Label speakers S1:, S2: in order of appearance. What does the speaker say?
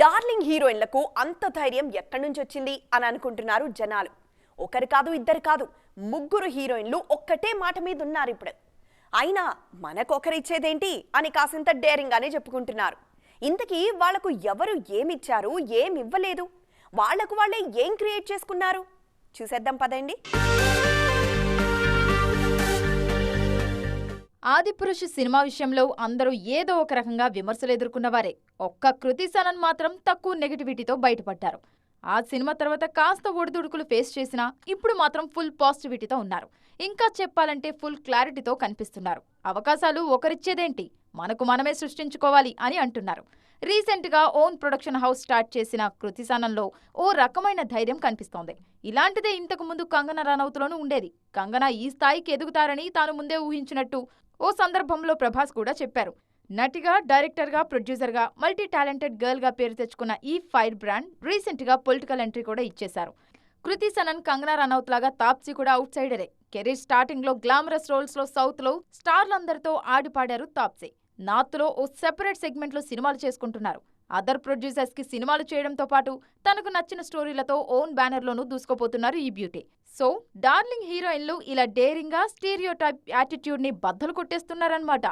S1: Darling హీరోయిన్లకు అంత ధైర్యం ఎక్కడి నుంచి వచ్చింది అని అనుకుంటున్నారు జనాలు. ఒకరు కాదు ఇద్దరు కాదు ముగ్గురు హీరోయిన్లు ఒక్కటే మాట మీద ఉన్నారు ఇప్పుడు. అయినా మనకొకరిచ్చేదేంటి అని కాసింత డేరింగానే చెప్పుకుంటున్నారు. ఇంతకీ వాళ్ళకు ఎవరు ఏమిచ్చారు ఏమివ్వలేదు? వాళ్ళకు వాళ్ళే ఏం క్రియేట్ చేసుకున్నారు? చూసేద్దాం పదండి.
S2: ఆదిపురుషు సినిమా విషయంలో అందరూ ఏదో ఒక రకంగా విమర్శలు ఎదుర్కొన్నవారే. ఒక్క కృతి సనన్ మాత్రం తక్కువ నెగటివిటీతో బయటపడ్డారు. ఆ సినిమా తర్వాత కాస్త ఒడిదుడుకులు ఫేస్ చేసినా ఇప్పుడు మాత్రం ఫుల్ పాజిటివిటీతో ఉన్నారు. ఇంకా చెప్పాలంటే ఫుల్ క్లారిటీతో కనిపిస్తున్నారు. అవకాశాలు ఒకరిచ్చేదేంటి? మనకు మనమే సృష్టించుకోవాలి అని అంటున్నారు. రీసెంట్గా ఓన్ ప్రొడక్షన్ హౌస్ స్టార్ట్ చేసిన కృతి సనంలో ఓ రకమైన ధైర్యం కనిపిస్తోంది. ఇలాంటిదే ఇంతకు ముందు కంగన రనౌత్లోనూ ఉండేది. కంగన ఈ స్థాయికి ఎదుగుతారని తాను ముందే ఊహించినట్టు ఓ సందర్భంలో ప్రభాస్ కూడా చెప్పారు. నటిగా డైరెక్టర్గా ప్రొడ్యూసర్గా మల్టీ టాలెంటెడ్ గర్ల్గా పేరు తెచ్చుకున్న ఈ ఫైర్ బ్రాండ్ రీసెంట్గా పొలిటికల్ ఎంట్రీ కూడా ఇచ్చేశారు. కృతి సనన్ కంగనా రనౌత్ లాగా తాప్సీ కూడా అవుట్ సైడరే కెరీర్ స్టార్టింగ్లో గ్లామరస్ రోల్స్లో సౌత్లో స్టార్లందరితో ఆడిపాడారు తాప్సీ. నాత్లో ఓ సెపరేట్ సెగ్మెంట్లో సినిమాలు చేసుకుంటున్నారు. అదర్ ప్రొడ్యూసర్స్కి సినిమాలు చేయడంతో పాటు తనకు నచ్చిన స్టోరీలతో ఓన్ బ్యానర్ దూసుకోపోతున్నారు ఈ బ్యూటీ. సో డార్లింగ్ హీరోయిన్లు ఇలా డేరింగ్గా స్టీరియో టైప్ యాటిట్యూడ్ని బద్దలు కొట్టేస్తున్నారన్నమాట.